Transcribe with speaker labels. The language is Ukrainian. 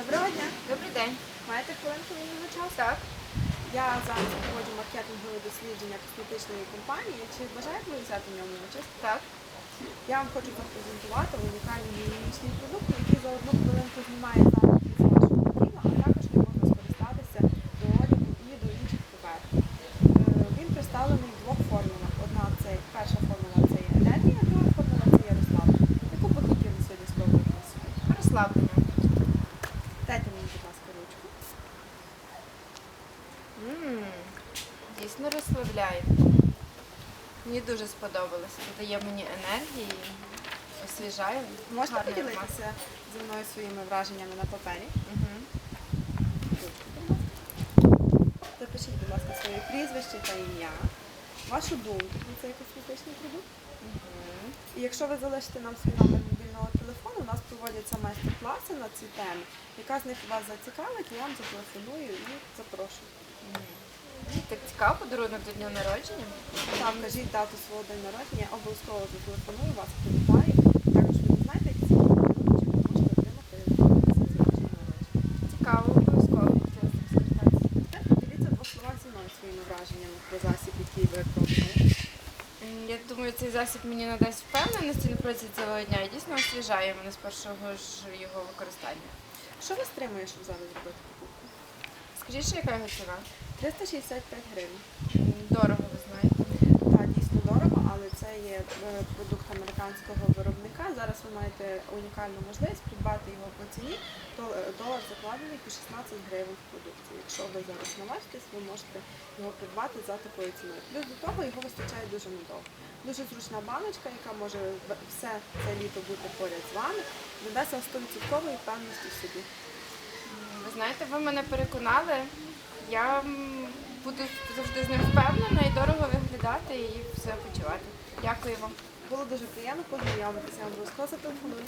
Speaker 1: Доброго дня.
Speaker 2: Добрий день.
Speaker 1: Маєте хвилинку вільного часу?
Speaker 2: Так.
Speaker 1: Я зараз проводжу маркетингове дослідження косметичної компанії. Чи бажаєте ви взяти в ньому участь?
Speaker 2: Так.
Speaker 1: Я вам хочу запрезентувати унікальний гігієнічний продукт, який за одну хвилинку знімає запахи з вашого тіла, а також ним можна скористатися до одягу і до інших поверхень. Е, Він представлений в двох формулах. Одна це перша формула це є енергія, друга формула це є розслаблення. Яку ви сьогодні спробуєте на собі?
Speaker 2: Розслаблення.
Speaker 1: Дайте мені, будь ласка, ручку.
Speaker 2: Ммм, дійсно розслабляє. Мені дуже сподобалося. Додає мені енергії, освіжає.
Speaker 1: Можете
Speaker 2: Гарний аромат.
Speaker 1: поділитися зі мною своїми враженнями на папері?
Speaker 2: Мгм.
Speaker 1: Запишіть, будь ласка, своє прізвище та ім'я, вашу думку про цей косметичний продукт.
Speaker 2: Мгм.
Speaker 1: І якщо ви залишите нам свій номер мобільного телефону, у нас проводяться майстер-класи на ці теми. Яка з них вас зацікавить, я вам зателефоную і запрошую.
Speaker 2: Так цікаво, подарунок до дня народження.
Speaker 1: Так, кажіть дату свого день народження, я обов'язково зателефоную вас, привітаю. Також ви знаєте, які ці подарунки ви можете отримати за день народження.
Speaker 2: Цікаво, обов'язково хотіла з цим скористатися.
Speaker 1: Тепер поділіться в двох словах зі мною своїми враженнями про засіб, який ви пробували.
Speaker 2: Я думаю, цей засіб мені надасть впевненості на протязі цілого дня і дійсно освіжає мене з першого ж його використання.
Speaker 1: Що вас стримує, щоб зараз зробити покупку?
Speaker 2: Скажіть, що яка його ціна?
Speaker 1: 365 гривень.
Speaker 2: Дорого, ви знаєте.
Speaker 1: Так, дійсно дорого, але це є е, продукт американського виробника. Зараз ви маєте унікальну можливість придбати його по ціні. То е, долар закладений по 16 гривень в продукції. Якщо ви зараз наважитесь, ви можете його придбати за такою ціною. Плюс до того його вистачає дуже надовго. Дуже зручна баночка, яка може все це літо бути поряд з вами, додасть вам 100% впевненості в собі.
Speaker 2: Ви знаєте, ви мене переконали. Я буду завжди з ним впевнена і дорого виглядати і все почувати. Дякую вам.
Speaker 1: Було дуже приємно познайомитися. Обов'язково зателефоную.